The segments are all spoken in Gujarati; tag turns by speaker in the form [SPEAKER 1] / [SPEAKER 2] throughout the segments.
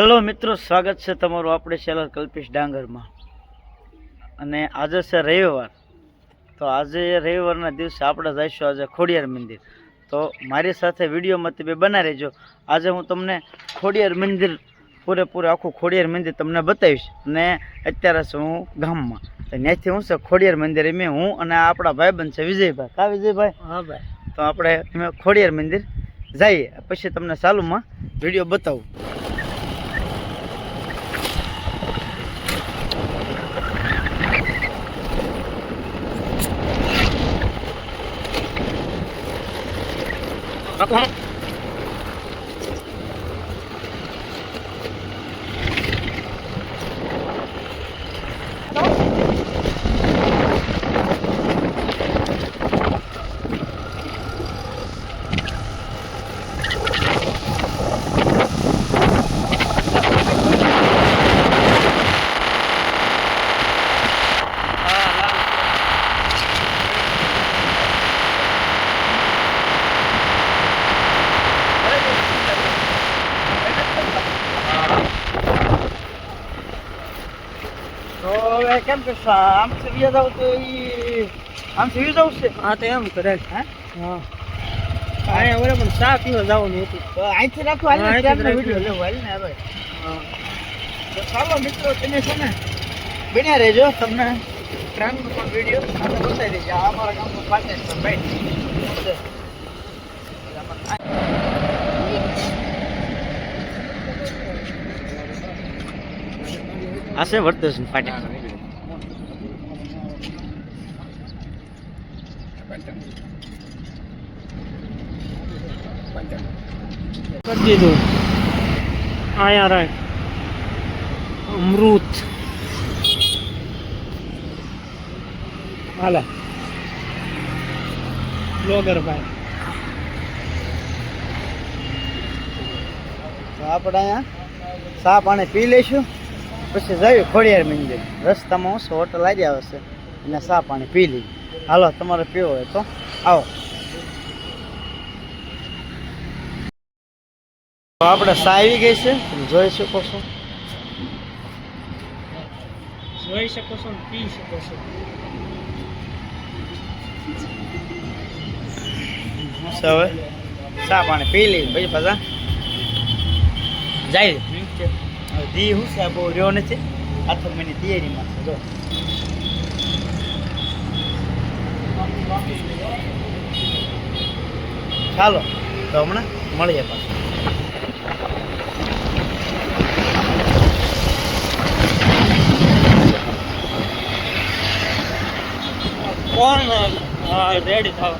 [SPEAKER 1] હેલો મિત્રો સ્વાગત છે તમારું આપણે ચેનલ કલ્પેશ ડાંગરમાં. અને આજે છે રવિવાર. તો આજે રવિવારના દિવસે આપણે જઈશું આજે ખોડિયાર મંદિર. તો મારી સાથે વિડીયોમાં તમે બના રહેજો. આજે હું તમને ખોડિયાર મંદિર પૂરેપૂરે આખું ખોડિયાર મંદિર તમને બતાવીશ. અને અત્યારે છું હું ગામમાં. તો ત્યાંથી હું છે ખોડિયાર મંદિર એમ હું અને આપણા ભાઈબંધ છે વિજયભાઈ. કા વિજયભાઈ?
[SPEAKER 2] હા ભાઈ.
[SPEAKER 1] તો આપણે ખોડિયાર મંદિર જઈએ. પછી તમને ચાલુમાં વીડિયો બતાવું. તો હવે કેમ કે આમ વ્યા જાવ તો ઈ આમ વ્યા જવું છે?
[SPEAKER 2] હા તો એમ કરે.
[SPEAKER 1] હા?
[SPEAKER 2] હા. પણ સા પીવા જવાનું હતું.
[SPEAKER 1] અહીંથી રાખો હાલ
[SPEAKER 2] અહીંથી જ
[SPEAKER 1] વીડિયો. લેવો હાલ ને હવે.
[SPEAKER 2] હા.
[SPEAKER 1] તો ચાલો મિત્રો તમે છે ને બન્યા રહેજો તમને. ટ્રેનનો પણ વીડિયો આપણે બતાવી દેજો. આ અમારા ગામનો પાસે છે ભાઈ. છે. આ છે વર્તેશન ફાટક
[SPEAKER 2] કરી દીધું અહીંયા રાખ અમૃત હાલે બ્લોગર ભાઈ
[SPEAKER 1] તો આપણે અહીંયા ચા પાણી પી લઈશું પછી જઈએ ખોડિયાર મંદિર રસ્તામાં હું છું હોટલ આવી આવે છે અને ચા પાણી પી લઈએ હાલો તમારે પીવો હોય તો આવો આપણે સાવી આવી ગઈ છે. જોઈ શકો છો.
[SPEAKER 2] જોઈ શકો છો પી શકો છો.
[SPEAKER 1] હવે? ચા પાણી પી લઈએ પછી પાછા. જાય. દી હું છે? બહુ રહ્યો નથી. આઠ મહિની તૈયારીમાં છે. જો. ચાલો તો હમણાં મળીએ પાછું
[SPEAKER 2] કોણ હા રેડી થાવ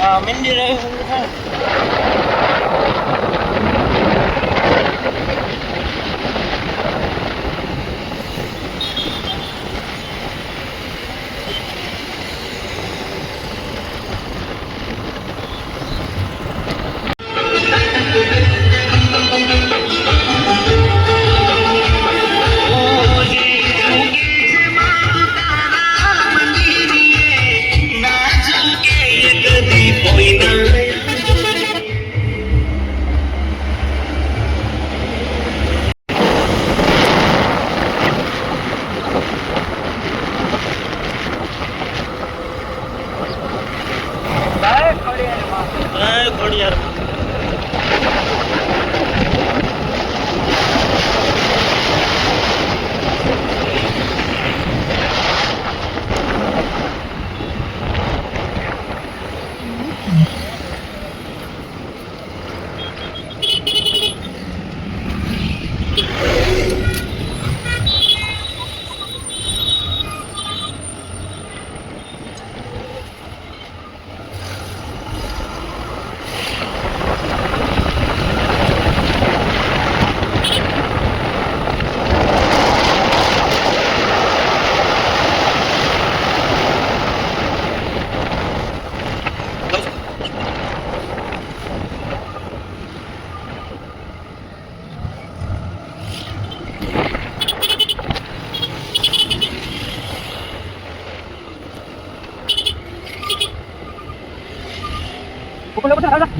[SPEAKER 2] હા મંદિર આવ્યું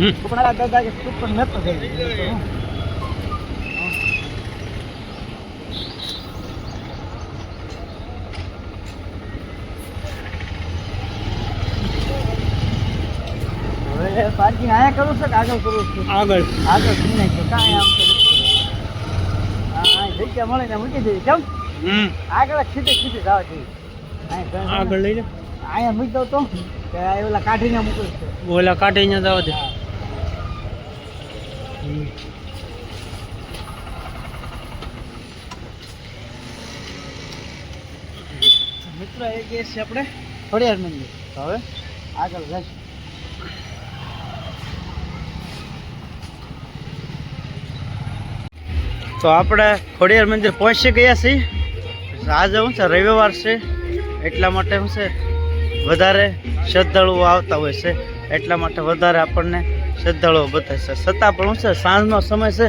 [SPEAKER 2] છે
[SPEAKER 1] દાદા કે તું પણ નતો થઈ હવે પાર્કિંગ આયા કરું છે કે આગળ કરું છું?
[SPEAKER 2] આગળ.
[SPEAKER 1] આગળ શું નહીં છે કાંઈ આમ તો હા જગ્યા મળે ને મૂકી દેવી કેમ? આગળ સીધે સીધે જવા જોઈએ
[SPEAKER 2] આગળ લઈ લે
[SPEAKER 1] અહીંયા મૂકી દઉં તો? કે આ ઓલા કાઢીને મૂકું
[SPEAKER 2] ઓલા કાઢી અહીંયા જવા દે.
[SPEAKER 1] મિત્રો, એ કે છે આપણે ખોડિયાર મંદિર. હવે આગળ જઈશું. તો આપણે ખોડિયાર મંદિર પહોંચી ગયા છીએ. આજે શું છે, રવિવાર છે. એટલા માટે શું છે, વધારે શ્રદ્ધાળુઓ આવતા હોય છે. એટલા માટે વધારે આપણને શ્રદ્ધાળુઓ બતાવે છે. છતાં પણ શું છે? સાંજનો સમય છે,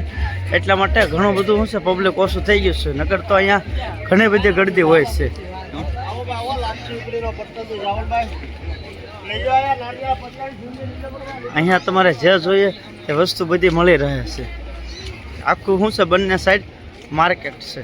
[SPEAKER 1] એટલા માટે ઘણું બધું શું છે પબ્લિક ઓછું થઈ ગયું છે. નકર તો અહીંયા ઘણી બધી ગળદી હોય છે. અહીંયા તમારે જે જોઈએ તે વસ્તુ બધી મળી રહે છે. આખું શું છે, બંને સાઈડ માર્કેટ છે.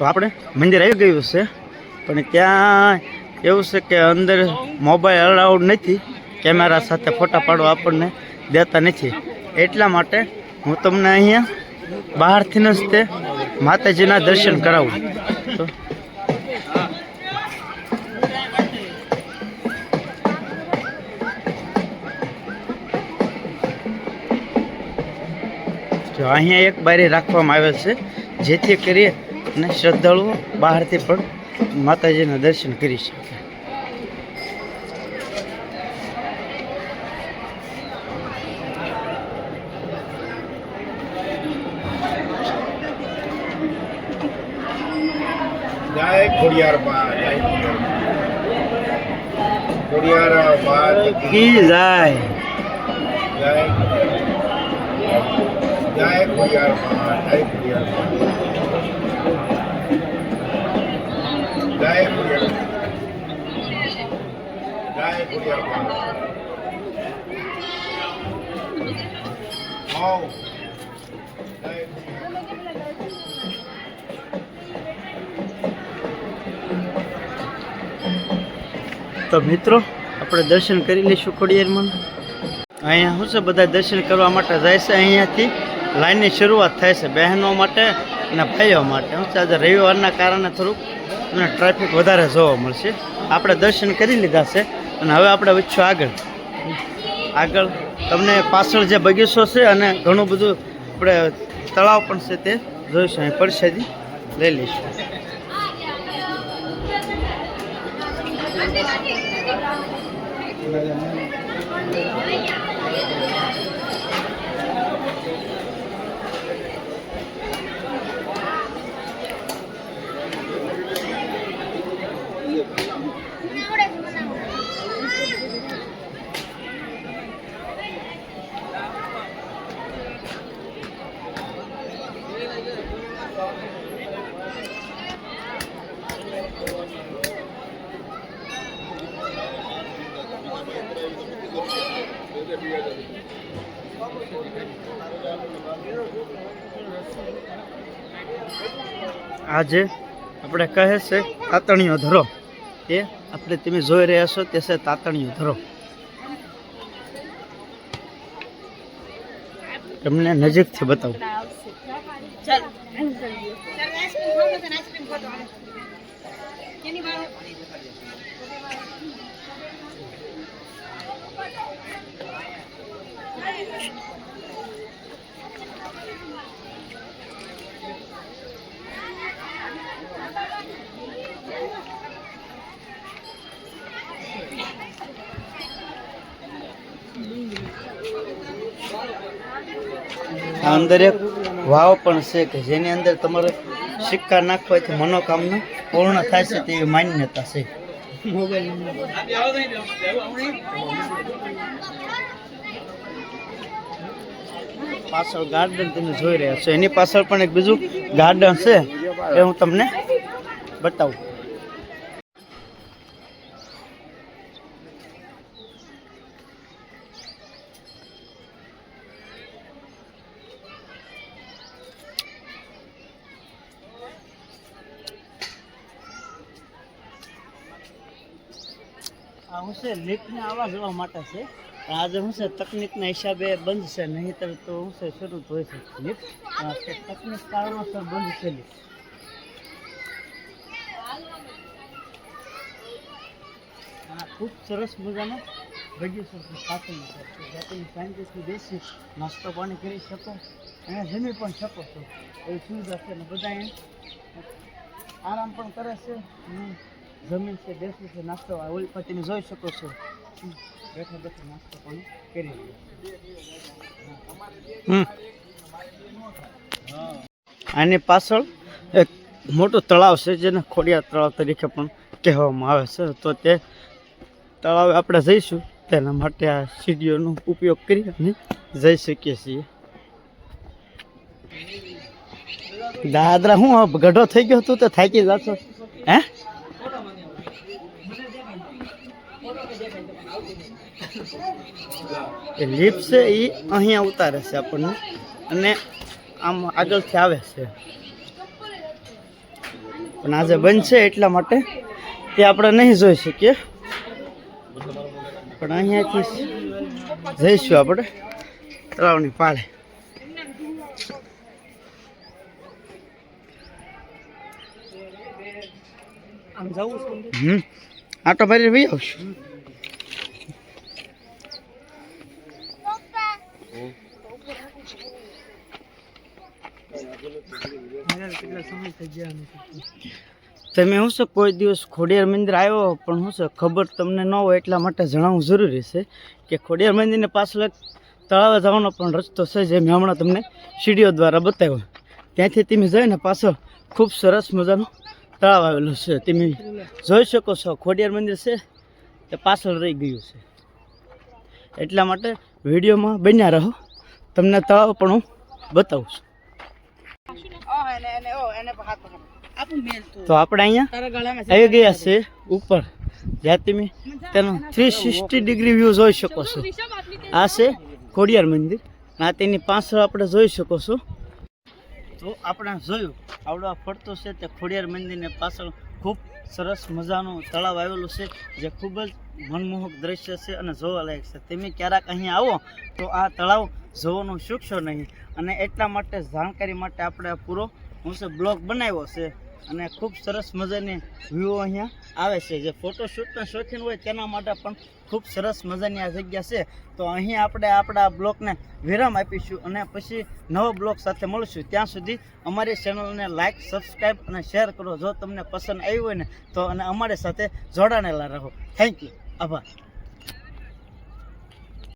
[SPEAKER 1] તો આપણે મંદિર આવી ગયું છે. પણ ત્યાં એવું છે કે અંદર મોબાઈલ અલાઉડ નથી. કેમેરા સાથે ફોટા પાડવા આપણને દેતા નથી. એટલા માટે હું તમને અહીંયા બહારથી જ તે માતાજીના દર્શન કરાવું. તો અહીંયા એક બારી રાખવામાં આવે છે. જેથી કરી અને શ્રદ્ધાળુઓ બહારથી પણ માતાજીના દર્શન કરી શકે. કી જાય?
[SPEAKER 3] જય જય ખોડિયાર જય ખોડિયાર બા જય ખોડિયાર
[SPEAKER 1] તો મિત્રો, આપણે દર્શન કરી લઈશું ખોડિયારમાં. અહીંયા શું છે? બધા દર્શન કરવા માટે જાય છે અહીંયાથી. લાઈનની શરૂઆત થાય છે બહેનો માટે અને ભાઈઓ માટે. શું છે, આજે રવિવારના કારણે થોડુંક અને ટ્રાફિક વધારે જોવા મળશે. આપણે દર્શન કરી લીધા છે. અને હવે આપણે વધશું આગળ. આગળ તમને પાછળ જે બગીચો છે અને ઘણું બધું આપણે તળાવ પણ છે તે જોઈશું. અહીં પરસેથી લઈ લઈશું. આજે આપણે કહે છે તાતણીઓ ધરો. એ આપણે તમે જોઈ રહ્યા છો તે છે તાતણીઓ ધરો. તમને નજીકથી બતાવું. આ અંદર એક વાવ પણ છે કે જેની અંદર તમારે સિક્કા નાખવાથી મનોકામના પૂર્ણ થાય છે તેવી માન્યતા છે. પાછળ ગાર્ડન તમે જોઈ રહ્યા છો. એની પાછળ પણ એક બીજું ગાર્ડન છે એ હું તમને બતાવું. આ હું છે લિફ્ટને આવવા જવા માટે છે. આજે હું છે, તકનિકના હિસાબે બંધ છે, નહીંતર તો હું છે, શરૂ હોય છે. લિફ્ટ તકનિક કારણોસર બંધ છે લિફ્ટ ખૂબ સરસ મજાનો. બગીચો છે પાછળનો છે શાંતિથી બેસી, નાસ્તો પાણી કરી શકો, અને જમી પણ શકો છો. એવી સુવિધા છે અને બધા આરામ પણ કરે છે. અને જમીન છે બેસી છે નાસ્તો ઓલી પર તમે જોઈ શકો છો. બેઠા બેઠા નાસ્તો પણ કરી હમ. આની પાછળ એક મોટું તળાવ છે જેને ખોડિયા તળાવ તરીકે પણ કહેવામાં આવે છે. તો તે તળાવે આપણે જઈશું. તેના માટે આ સીડીઓનો ઉપયોગ કરી અને જઈ શકીએ છીએ. દાદરા હું ગઢો થઈ ગયો તું તો થાકી જશો. હે? એ લીપ છે એ અહીંયા ઉતારે છે આપણને. અને આમ આગળથી આવે છે. પણ આજે બંધ છે એટલા માટે તે આપણે નહીં જોઈ શકીએ. પણ અહીંયાથી જઈશું આપણે. તળાવની પાળે.
[SPEAKER 2] આમ જવું
[SPEAKER 1] હમ. આટો મારી ભાઈ આવશું
[SPEAKER 2] મારે કેટલા સમય થઈ ગયા નથી
[SPEAKER 1] તમે શું છે કોઈ દિવસ ખોડિયાર મંદિર આવ્યો, પણ શું છે ખબર તમને ન હોય એટલા માટે જણાવવું જરૂરી છે કે ખોડિયાર મંદિરને પાછળ એક તળાવે જવાનો પણ રસ્તો છે જે મેં હમણાં તમને સીડીઓ દ્વારા બતાવ્યો. ત્યાંથી તમે જઈને પાછળ ખૂબ સરસ મજાનું તળાવ આવેલું છે. તમે જોઈ શકો છો ખોડિયાર મંદિર છે, તે પાછળ રહી ગયું છે. એટલા માટે વિડીયોમાં બન્યા રહો. તમને તળાવ પણ હું બતાવું છું. તો. આપણે અહીંયા
[SPEAKER 2] તારા
[SPEAKER 1] આવી ગયા છે ઉપર. જ્યાં તમે તેનો થ્રી સિક્સટી ડિગ્રી વ્યૂ જોઈ શકો છો. આ છે? ખોડિયાર મંદિર. આ તેની પાછળ આપણે જોઈ શકો છો. તો આપણે જોયું આવડો આ ફરતો છે તે ખોડિયાર મંદિરને પાછળ ખૂબ સરસ મજાનું તળાવ આવેલું છે, જે ખૂબ જ મનમોહક દ્રશ્ય છે અને જોવાલાયક છે. તમે ક્યારેક અહીં આવો તો આ તળાવ જોવાનું શીખશો નહીં. અને એટલા માટે જાણકારી માટે આપણે પૂરો હું છે બ્લોગ બનાવ્યો છે. અને ખૂબ સરસ મજાની વ્યૂ અહીંયા આવે છે. જે ફોટોશૂટના શોખીન હોય તેના માટે પણ ખૂબ સરસ મજાની આ જગ્યા છે. તો અહીં આપણે આપણા બ્લોગને વિરામ આપીશું અને પછી નવો બ્લોગ સાથે મળીશું. ત્યાં સુધી અમારી ચેનલને લાઇક સબસ્ક્રાઈબ અને શેર કરો. જો તમને પસંદ આવી હોય ને, તો અને અમારી સાથે જોડાણેલા રહો. થેન્ક યુ આભાર.